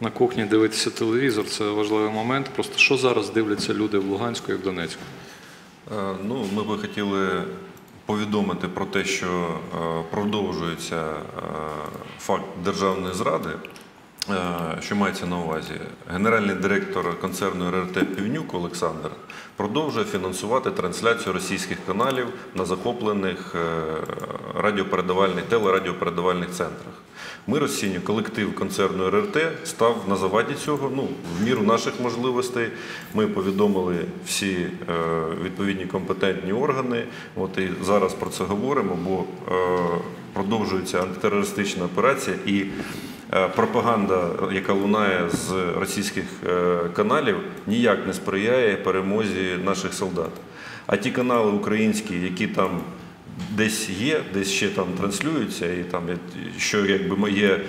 на кухні дивитися телевізор, це важливий момент. Просто що зараз дивляться люди в Луганську і в Донецьку? Е, Ну, ми би хотіли повідомити про те, що е, продовжується е, факт державної зради. Що мається на увазі? Генеральний директор концерну РРТ Півнюк Олександр продовжує фінансувати трансляцію російських каналів на захоплених е, радіопередавальних телерадіопередавальних центрах. Ми розцінюємо колектив концерну РРТ став на заваді цього. Ну, в міру наших можливостей. Ми повідомили всі е, відповідні компетентні органи. От і зараз про це говоримо, бо е, продовжується антитерористична операція і. Е, Пропаганда, яка лунає з російських е, каналів, ніяк не сприяє перемозі наших солдат. А ті канали українські, які там десь є, десь ще там транслюються, і там що якби є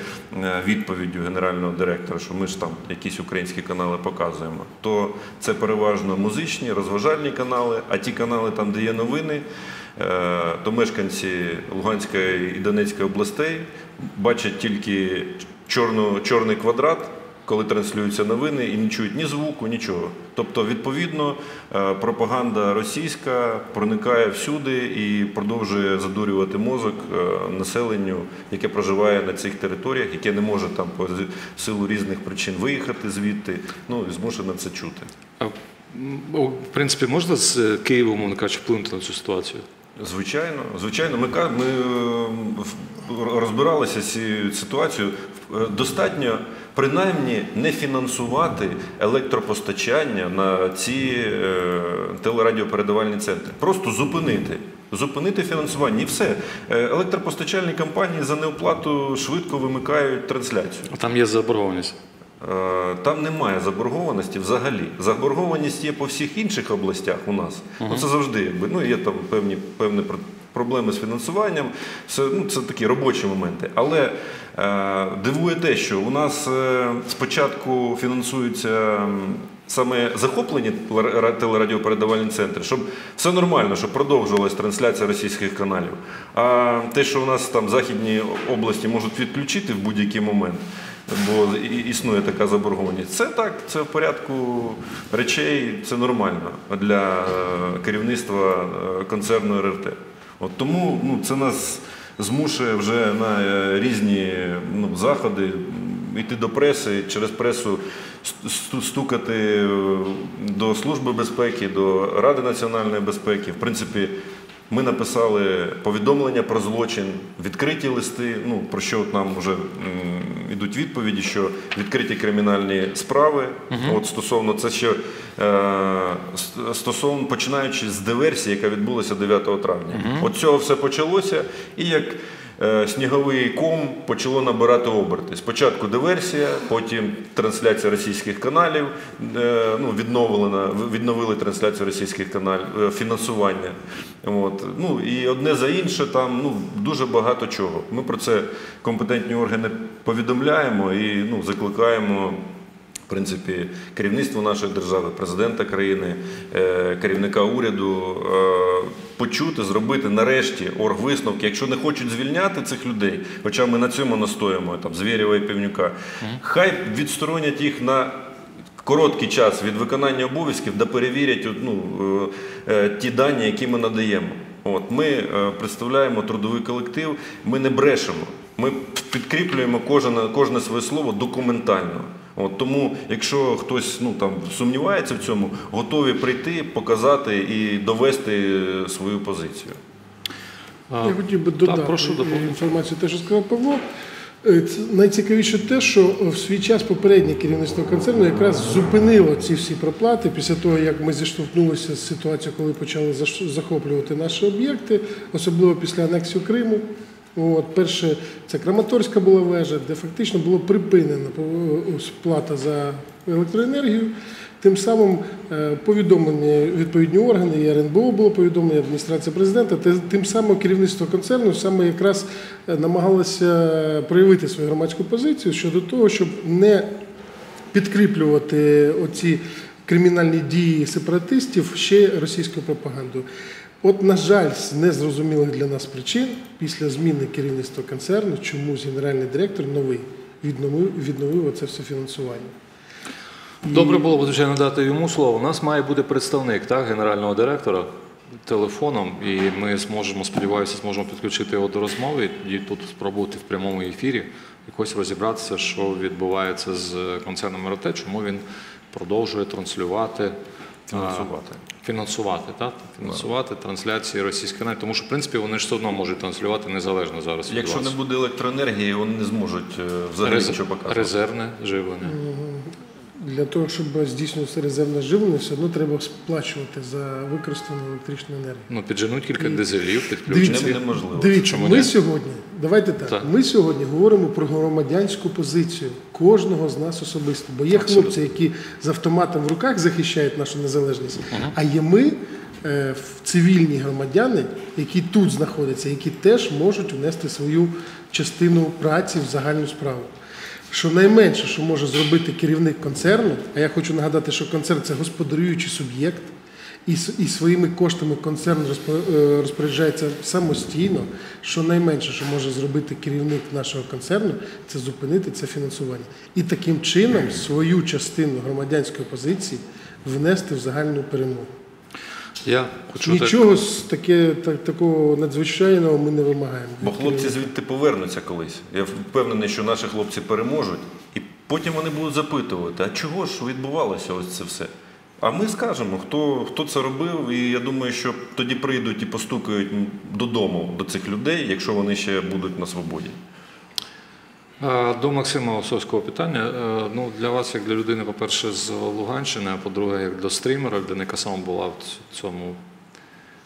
е, відповіддю генерального директора, що ми ж там якісь українські канали показуємо, то це переважно музичні, розважальні канали, а ті канали, там, де є новини, то мешканці Луганської і Донецької областей бачать тільки чорну, чорний квадрат коли транслюються новини і не чують ні звуку, нічого. Тобто, відповідно, е, пропаганда російська проникає всюди і продовжує задурювати мозок е, населенню, яке проживає на цих територіях, яке не може там по силу різних причин виїхати звідти, ну і змушено це чути. В принципі, можна з е, Києвом, кажучи, вплинути на цю ситуацію? Звичайно, звичайно, ми, ми е, розбиралися з цією ситуацією. Е, Достатньо принаймні не фінансувати електропостачання на ці е, телерадіопередавальні центри. Просто зупинити. Зупинити фінансування і все. Електропостачальні компанії за неоплату швидко вимикають трансляцію. Там є заборгованість. Е, Там немає заборгованості взагалі. Заборгованість є по всіх інших областях у нас. Ну, це завжди ну, є там певні, певні пр- проблеми з фінансуванням. Це, ну, це такі робочі моменти. Але е, дивує те, що у нас е, спочатку фінансуються. Саме захоплені телерадіопередавальні центри, щоб все нормально, щоб продовжувалась трансляція російських каналів. А те, що у нас там західні області можуть відключити в будь-який момент, бо існує така заборгованість. Це так, це в порядку речей, це нормально для е, керівництва е, концерну РРТ. От тому ну, це нас змушує вже на е, різні ну, заходи йти до преси, через пресу стукати до Служби безпеки, до Ради національної безпеки. В принципі, ми написали повідомлення про злочин, відкриті листи, ну про що нам вже м, ідуть відповіді, що відкриті кримінальні справи. От стосовно це ще е, стосовно починаючи з диверсії, яка відбулася 9 травня. От цього все почалося, і як сніговий ком почало набирати оберти. Спочатку диверсія, потім трансляція російських каналів, е, ну, відновили трансляцію російських каналів, е, фінансування. От. Ну, і одне за інше, там ну, дуже багато чого. Ми про це компетентні органи повідомляємо і ну, закликаємо. Принципі, керівництво нашої держави, президента країни, е, керівника уряду е, почути, зробити нарешті оргвисновки. Якщо не хочуть звільняти цих людей, хоча ми на цьому настоїмо, там Звєрєва і Півнюка, хай відсторонять їх на короткий час від виконання обов'язків, да перевірять ну, е, ті дані, які ми надаємо. От, ми представляємо трудовий колектив, ми не брешемо. Ми підкріплюємо кожне, кожне своє слово документально. От, тому, якщо хтось ну, там, сумнівається в цьому, готові прийти, показати і довести е, свою позицію. Я хотів би так, додати прошу, е, інформацію, те, що сказав Павло. Е, Найцікавіше те, що в свій час попереднє керівництво концерну якраз зупинило ці всі проплати після того, як ми зіштовхнулися з ситуацією, коли почали захоплювати наші об'єкти, особливо після анексії Криму. От, перше, це Краматорська була вежа, де фактично було припинено пов- сплата за електроенергію. Тим самим е, повідомлені відповідні органи, і РНБО було повідомлення адміністрація президента. Тим самим керівництво концерну саме якраз е, намагалося проявити свою громадську позицію щодо того, щоб не підкріплювати оці кримінальні дії сепаратистів ще російською пропагандою. От, на жаль, з незрозумілих для нас причин, після зміни керівництва концерну, чомусь генеральний директор новий відновив, відновив оце все фінансування. Добре було б, звичайно, дати йому слово. У нас має бути представник так, генерального директора телефоном, і ми зможемо, сподіваюся, зможемо підключити його до розмови і тут спробувати в прямому ефірі якось розібратися, що відбувається з концерном РТ, чому він продовжує транслювати. Фінансувати. Фінансувати, так? Фінансувати трансляції російських каналів, тому що в принципі вони ж все одно можуть транслювати незалежно зараз. від Якщо вас. не буде електроенергії, вони не зможуть е, взагалі Рез- нічого показувати. резервне живлення. Для того, щоб здійснювати резервне живлення, все одно треба сплачувати за використану електричну енергію. Ну, підженуть кілька дизелів, Дивіться, підключення. Неможливо. Дивіться, Чому ми ні? сьогодні, давайте так, Так. ми сьогодні говоримо про громадянську позицію кожного з нас особисто. Бо є Абсолютно. хлопці, які з автоматом в руках захищають нашу незалежність, а є ми, е, в- цивільні громадяни, які тут знаходяться, які теж можуть внести свою частину праці в загальну справу. Що найменше, що може зробити керівник концерну, а я хочу нагадати, що концерн це господарюючий суб'єкт, і, і своїми коштами концерн е, розпоряджається самостійно. Що найменше, що може зробити керівник нашого концерну, це зупинити це фінансування. І таким чином свою частину громадянської позиції внести в загальну перемогу. Я хочу Нічого з таке, так, такого надзвичайного ми не вимагаємо. Бо хлопці звідти повернуться колись. Я впевнений, що наші хлопці переможуть, і потім вони будуть запитувати, а чого ж відбувалося ось це все? А ми скажемо, хто, хто це робив, і я думаю, що тоді прийдуть і постукають додому до цих людей, якщо вони ще будуть на свободі. Е, До Максима Осовського питання. Е, Ну, для вас, як для людини, по-перше, з Луганщини, а по-друге, як до стрімера, людина сама була в цьому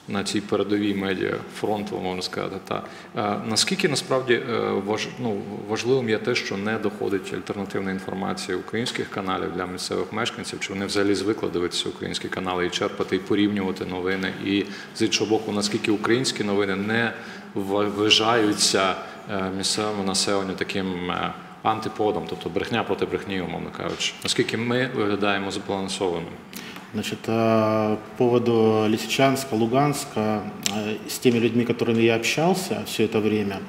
на цій передовій медіа фронту, можна сказати. Та. Е, Наскільки насправді важ, ну, важливим є те, що не доходить альтернативна інформація українських каналів для місцевих мешканців, чи вони взагалі звикли дивитися українські канали і черпати, і порівнювати новини, і з іншого боку, наскільки українські новини не вважаються місцевому населенню таким е, антиподом, тобто брехня проти брехні, умовно кажучи. Наскільки ми виглядаємо збалансованими? Значит, а, по поводу Лисичанска, Луганска, э, с теми людьми, которыми я общался все это время,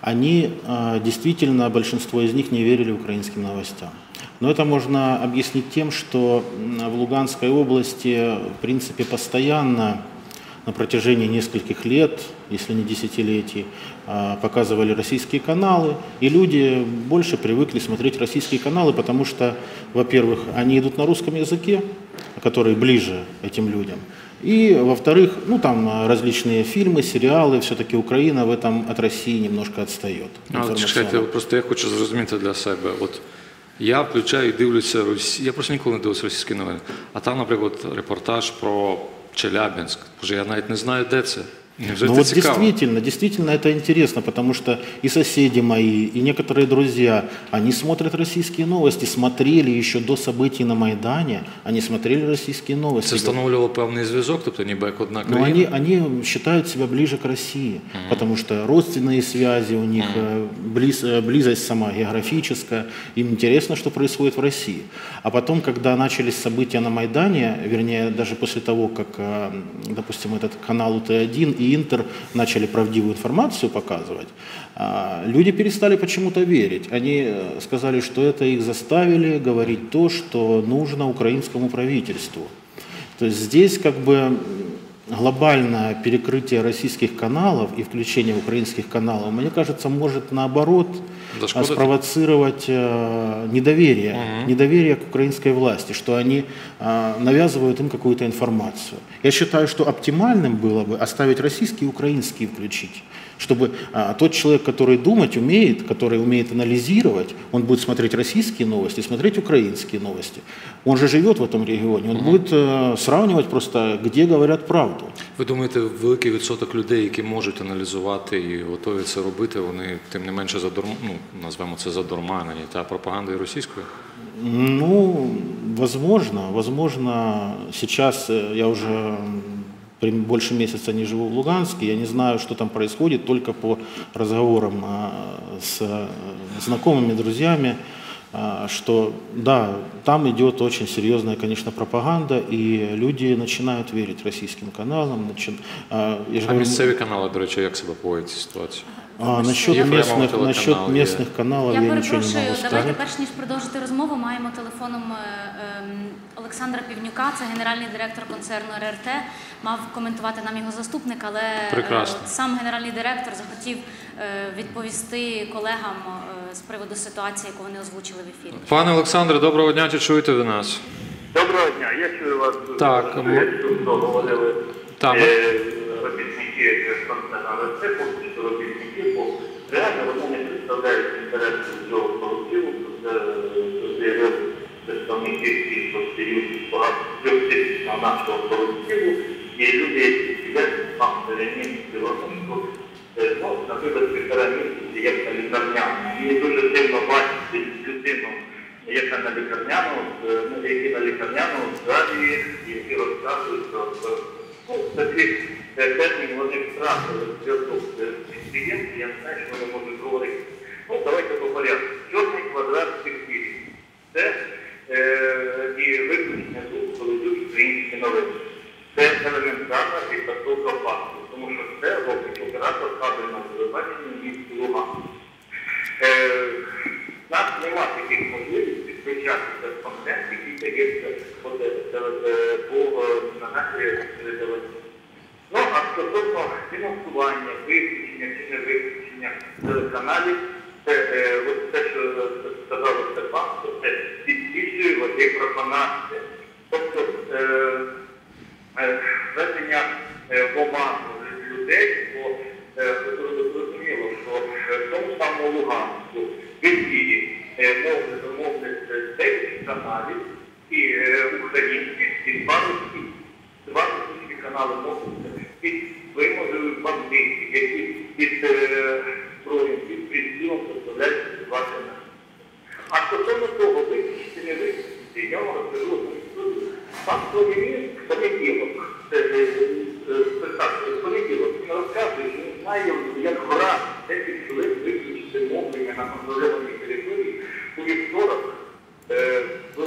они а, действительно, большинство из них не верили украинским новостям. Но это можно объяснить тем, что м, в Луганской области, в принципе, постоянно на протяжении нескольких лет, если не десятилетий, а, показывали российские каналы, и люди больше привыкли смотреть российские каналы, потому что, во-первых, они идут на русском языке, который ближе этим людям, и, во-вторых, ну там а, различные фильмы, сериалы, все-таки Украина в этом от России немножко отстает. А, от информационно. чекайте, просто я хочу зрозуміти для себе. От я включаю і дивлюся Росі... Я просто ніколи не дивився російські новини. А там, наприклад, репортаж про Челябинськ. Боже, я навіть не знаю, де це. Невже Ну це вот цікаво? действительно, действительно это интересно, потому что и соседи мои, и некоторые друзья, они смотрят российские новости, смотрели еще до событий на Майдане, они смотрели российские новости. Це встановлювало певний зв'язок, тобто ніби як одна Но країна. они, они считают себя ближе к России, потому что родственные связи у них, э, близ- э, близость сама географическая, им интересно, что происходит в России. А потом, когда начались события на Майдане, вернее, даже после того, как, э, допустим, этот канал УТ-1 и Интер начали правдивую информацию показывать, а, люди перестали почему-то верить. Они э, сказали, что это их заставили говорить то, что нужно украинскому правительству. То есть здесь как бы глобальное перекрытие российских каналов и включение украинских каналов, мне кажется, может наоборот Зашкодить? спровоцировать э, недоверие, недоверие к украинской власти, что они э, навязывают им какую-то информацию. Я считаю, что оптимальным было бы оставить российские и украинские включить, чтобы а, тот человек, который думать умеет, который умеет анализировать, он будет смотреть российские новости, смотреть украинские новости. Он же живет в этом регионе, он будет э, сравнивать просто, где говорят правду. Ви думаєте, великий відсоток людей, які можуть аналізувати і готові це робити, вони тим не менше задурм... ну, назвемо це задурманені та пропагандою російською? Ну, возможно, возможно, сейчас э, я уже м, при- больше месяца не живу в Луганске, я не знаю, что там происходит, только по разговорам с э, знакомыми, друзьями, что да, там идет очень серьезная, конечно, пропаганда, и люди начинают верить российским каналам. начи- я же А говорю, місцеві канали, до речі, як себе поводять ситуації? А, насчет, Ефремова местных, насчет я- местных каналов Я я, ничего не перепрошую, могу давайте перш ніж продовжити розмову, маємо телефоном е, ем, Олександра Півнюка, це генеральний директор концерну РРТ. Мав коментувати нам його заступник, але е, Прекрасно. сам генеральний директор захотів е, відповісти колегам з приводу ситуації, яку вони озвучили в ефірі. Пане Олександре, доброго дня, чи чуєте ви нас? Доброго дня, я чую вас Так, Я говорили Так, ми- робітники концерну РСТ, що робітники, бо реально вони не представляють інтереси цього колективу, це заявив представники всіх соцсоюзів, багато трьохтисячного нашого колективу, і люди, які сидять там перемін Білоруску, ну, наприклад, півтора місяці, як на лікарняному. Мені дуже сильно бачити людину, яка на лікарняному, е, ну, які на лікарняному залі, які розказують про про- термін вони втратили зв'язок з підприємцем, я не знаю, що вони можуть говорити. Ну, давайте по порядку. Чорний квадрат текстилі. Це е, і виключення звуку, коли йдуть українські новини. Це елементарна підготовка факту, тому що це робить оператор кабельного телебачення міста Луганськ. Е, У нас нема таких можливостей включатися в контент, який дається по, теле- по е, на нашій телебаченні. Ну, а стосовно фінансування, виключення чи не виключення телеканалів, це е, от те, що е, сказав Степан, що це підбільшує води пропонація. Тобто е, е, введення е, в оману людей, бо е, зрозуміло, що е, в тому самому Луганську в ефірі мовне домовних 9 каналів і е, українських, і два російських. Два російські канали мовляться під вимогою бандитів, які під е, зброєю, під прицілом представляють два канали. А стосовно того, виключити, не виключити, я вам розкажу. Пан Соломін в понеділок, це е, спектакль, в понеділок, він розказує, що він знає, як гра 10 хвилин виключити мовлення на контрольованій території у вівторок е, в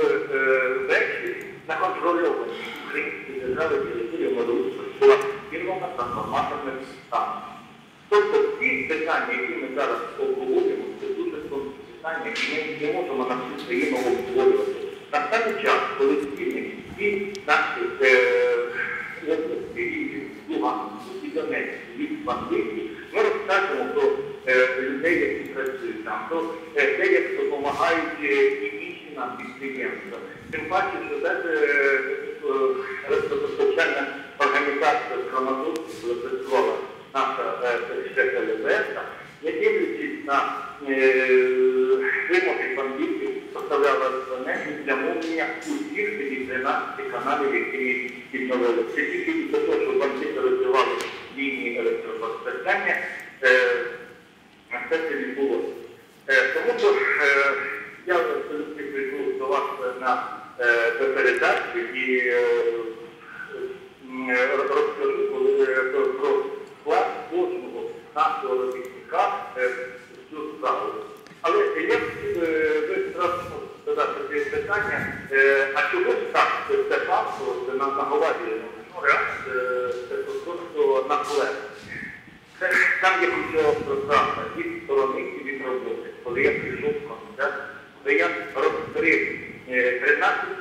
е, на контрольованій українській державі території Білорусі була фірмована трансформаторна станція. Тобто ці питання, які ми зараз обговорюємо, це дуже складні питання, які ми не можемо на всю країну обговорювати. Настане час, коли спільники всі наші е, області, Рівні, Луганську, і Донецьку, ми розкажемо про людей, які працюють там, про е, те, як допомагають е, і інші нам підприємства. Тим паче, що е, е, розпочальна організація Краматурська, коли наша ЛВС, не дивлячись на е, вимоги бандитів, поставляла звернення для мовлення усіх тоді 13 каналів, які відновили. Це тільки для того, що бандити розвивали лінії електропостачання, е, це це відбулося. Е, тому що е, я абсолютно прийду до вас на е, передачу і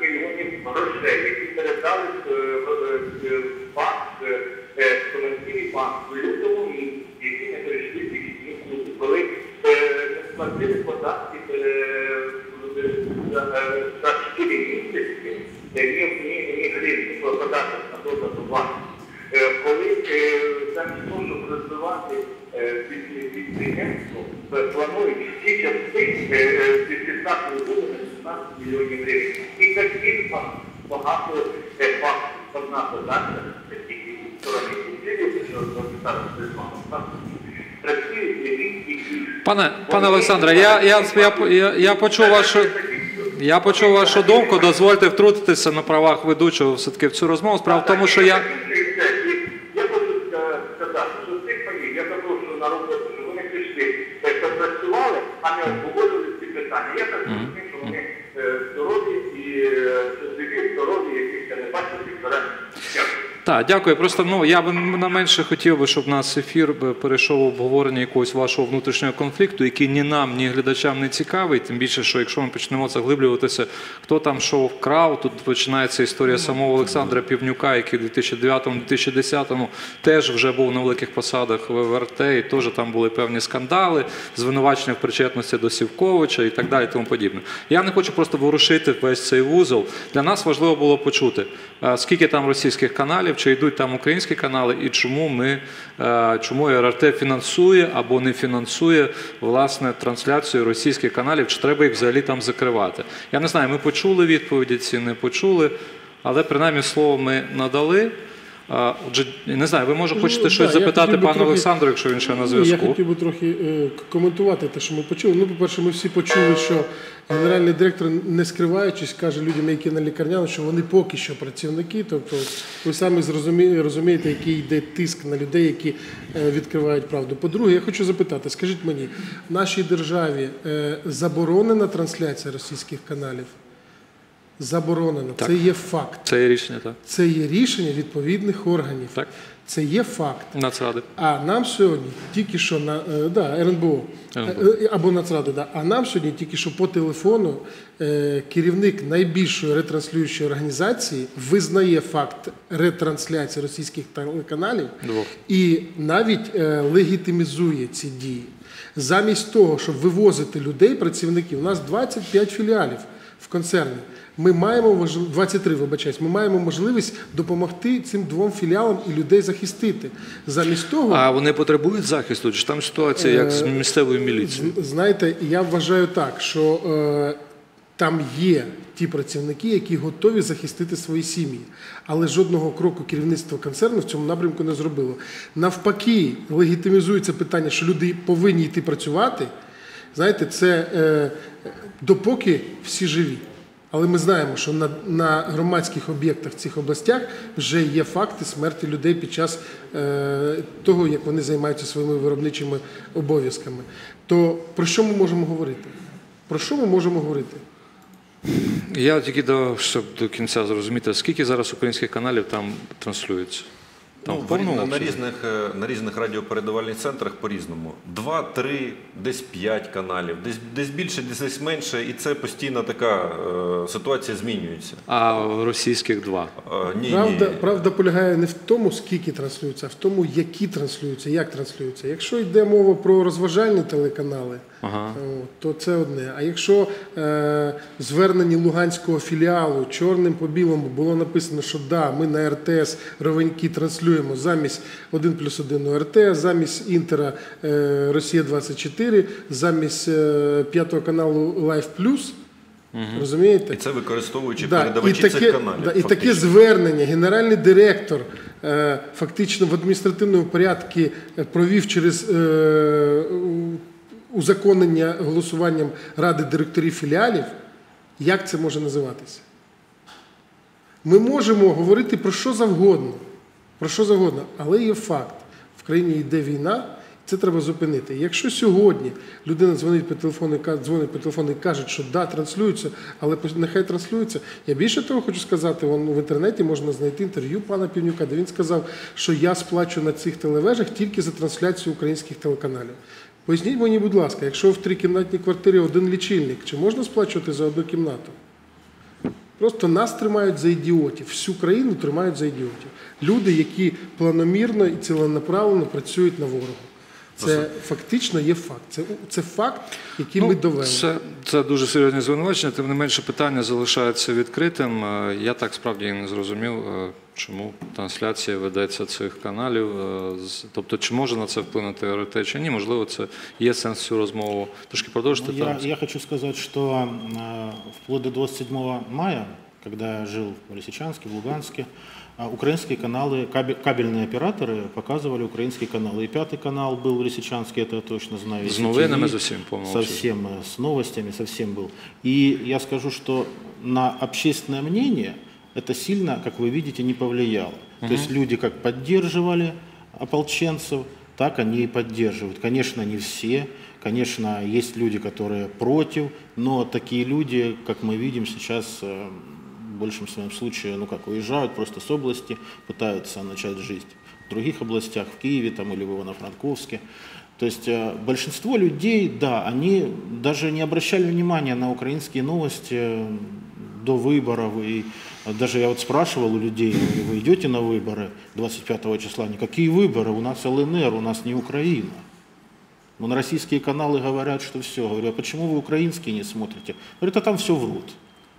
мільйонів грошей, які передали е, е, е, в банк, в комерційний банк в лютому місці, які не перейшли вихідні суди, коли не сплатили податки за 4 місяці, ні гривні податок на додану банку. Коли замість того, щоб розвивати підприємство, планують всі частини від 15 16 мільйонів гривень. І багато е, фактів. Одна задача, тільки сторони підприємства, що. Пане, пане Олександре, я, я, я, я, почув вашу. Я почув вашу думку. Дозвольте втрутитися на правах ведучого все-таки в цю розмову. Справа в тому, що. Я Да, дякую. Просто ну я би на менше хотів би, щоб наш ефір перейшов в обговорення якогось вашого внутрішнього конфлікту, який ні нам, ні глядачам не цікавий. Тим більше, що якщо ми почнемо заглиблюватися, хто там що вкрав, тут починається історія самого Олександра Півнюка, який в 2009-2010 теж вже був на великих посадах в ВРТ, і теж там були певні скандали, звинувачення в причетності до Сівковича і так далі. Тому подібне. Я не хочу просто ворушити весь цей вузол. Для нас важливо було почути, скільки там російських каналів, чи йдуть там українські канали, і чому ми е, чому РРТ фінансує або не фінансує власне трансляцію російських каналів, чи треба їх взагалі там закривати. Я не знаю, ми почули відповіді, ці не почули, але принаймні слово ми надали. Отже, не знаю, ви може хочете Ну, щось да, запитати пану трохи- Олександру, якщо він ще на Ну, Я хотів би трохи е, коментувати те, що ми почули. Ну, по-перше, ми всі почули, що генеральний директор, не скриваючись, каже людям, які на лікарняному, що вони поки що працівники. Тобто, ви самі розумієте, який йде тиск на людей, які е, відкривають правду. По-друге, я хочу запитати, скажіть мені, в нашій державі е, заборонена трансляція російських каналів? Заборонено. Це є факт. Це є рішення, так. Це є рішення відповідних органів. Так. Це є факт. Нацради. А нам сьогодні тільки що на е, да, РНБО РНБО. Е, або Нацради, да. а нам сьогодні тільки що по телефону е, керівник найбільшої ретранслюючої організації визнає факт ретрансляції російських телеканалів Двох. і навіть е, легітимізує ці дії. Замість того, щоб вивозити людей, працівників, у нас 25 філіалів в концерні. Ми маємо можли- 23, вибачаюсь, ми маємо можливість допомогти цим двом філіалам і людей захистити. Замість того, А вони потребують захисту? Чи там ситуація як з місцевою міліцією? Знаєте, я вважаю так, що е, там є ті працівники, які готові захистити свої сім'ї, але жодного кроку керівництво концерну в цьому напрямку не зробило. Навпаки, легітимізується питання, що люди повинні йти працювати. Знаєте, це е, допоки всі живі. Але ми знаємо, що на, на громадських об'єктах в цих областях вже є факти смерті людей під час е, того, як вони займаються своїми виробничими обов'язками. То про що ми можемо говорити? Про що ми можемо говорити? Я тільки до, щоб до кінця зрозуміти, скільки зараз українських каналів там транслюється? Там Ну, в на, на, різних, е, на різних радіопередавальних центрах по-різному. Два, три, десь п'ять каналів, десь, десь більше, десь, десь менше, і це постійно така е, ситуація змінюється. А російських два. Е, ні, Правда, ні. правда полягає не в тому, скільки транслюється, а в тому, які транслюються, як транслюються. Якщо йде мова про розважальні телеканали, Ага. То це одне. А якщо е, в зверненні Луганського філіалу чорним по білому було написано, що да, ми на РТС Ровеньки транслюємо замість 1 плюс 1 ОРТ, замість Інтера е, Росія 24, замість е, п'ятого каналу Live Plus, розумієте? І це використовуючи Да, і передавачі таке, цих каналів. да, і таке звернення генеральний директор е, фактично в адміністративному порядку е, провів через е, узаконення голосуванням ради директорів філіалів. Як це може називатися? Ми можемо говорити про що завгодно, про що завгодно, але є факт. В країні йде війна, це треба зупинити. Якщо сьогодні людина дзвонить по телефону, дзвонить по телефону і каже, що да, транслюється, але нехай транслюється. Я більше того хочу сказати, вон в інтернеті можна знайти інтерв'ю пана Півнюка, де він сказав, що я сплачу на цих телевежах тільки за трансляцію українських телеканалів. Поясніть мені, будь ласка, якщо в трикімнатній квартирі один лічильник, чи можна сплачувати за одну кімнату? Просто нас тримають за ідіотів, всю країну тримають за ідіотів. Люди, які планомірно і ціленаправленно працюють на ворога. Це фактично є факт. Це, це факт, який ми довели. Ну, Це, це дуже серйозне звинувачення, тим не менше питання залишається відкритим. Е, Я так справді і не зрозумів, е, чому трансляція ведеться цих каналів. е, з- Тобто, чи може на це вплинути РТ, чи ні? Можливо, це є сенс цю розмову. Трошки продовжити Ну, я, там. я хочу сказать, что э, вплоть до 27 мая, когда я жил в Лисичанске, в Луганске, а, украинские каналы, кабель- кабельные операторы показывали украинские каналы. И пятый канал был в Лисичанске, это я точно знаю. и З новинами CTV, з усім, по-моєму, всі. Совсем, э, с новостями совсем был. И я скажу, что на общественное мнение это сильно, как вы видите, не повлияло. То есть люди как поддерживали ополченцев, так они и поддерживают. Конечно, не все, конечно, есть люди, которые против, но такие люди, как мы видим сейчас, э, в большем своем случае, ну как, уезжают просто с области, пытаются начать жизнь в других областях, в Киеве там, или в Ивано-Франковске. То есть э, большинство людей, да, они даже не обращали внимания на украинские новости до выборов. И э, даже я вот спрашивал у людей, говорю, вы идете на выборы 25 числа? Никакие выборы? У нас ЛНР, у нас не Украина. Но на российские каналы говорят, что все. Говорю, а почему вы украинские не смотрите? Говорят, а там все врут.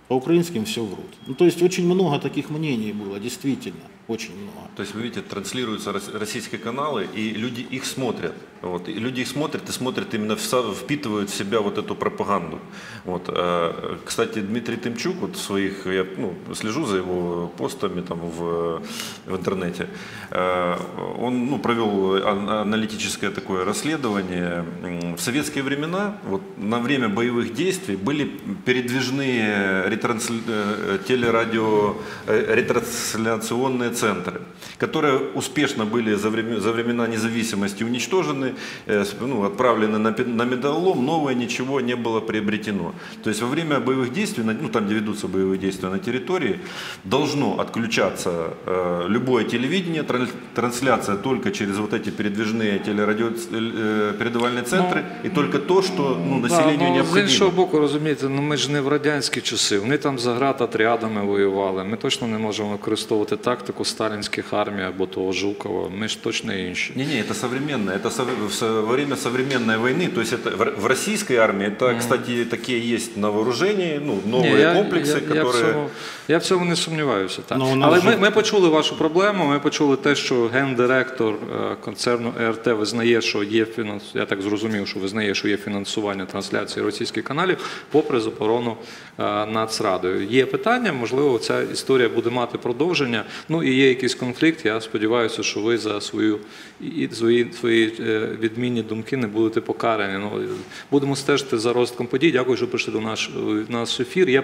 По украинским все врут. Ну, то есть очень много таких мнений было, действительно, Очень много. То есть, вы видите, транслируются рос- российские каналы, и люди их смотрят. Вот. И люди их смотрят и смотрят именно, впитывают в себя вот эту пропаганду. Вот. э, Кстати, Дмитрий Тимчук, вот своих, я ну, слежу за его постами там в, в интернете, Э, он ну, провел ан- аналитическое такое расследование. В советские времена, вот, на время боевых действий, были передвижные ретрансли... э, телерадио, ретрансляционные центры, которые успешно были за, времен- за времена независимости уничтожены, э, с- ну, отправлены на, пе- на медаллом, новое ничего не было приобретено. То есть во время боевых действий, на- ну, там, где ведутся боевые действия на территории, должно отключаться э, любое телевидение, тран- трансляция только через вот эти передвижные телерадио э, передавальные центры, и только то, что ну, населению да, ну, З необходимо. іншого боку, розумієте, ну ми ж не в радянські часи. Вони там за гратотрядами воювали. Ми точно не можемо використовувати тактику сталінських армій або того Жукова. Ми ж точно інші. Не-не, это современное, это сов- в со- во время современной войны, то есть это в- в российской армии, это, кстати, такие есть на вооружении, ну, новые Ні, я, комплексы, я, я, в которые... цьому, я в цьому не сумніваюся. Так. Ну, у нас Але же- ми, ми почули вашу проблему. Ми почули те, що гендиректор е, концерну ЕРТ визнає, що є фінанс... Я так зрозумів, що визнає, що є фінансування трансляції російських каналів, попри заборону е, Нацрадою. Є питання, можливо, ця історія буде мати продовження. Ну і є якийсь конфлікт. Я сподіваюся, що ви за свою і свої, свої е, відмінні думки не будете покарані. Ну будемо стежити за розвитком подій. Дякую, що прийшли до наш, нас ефір. Я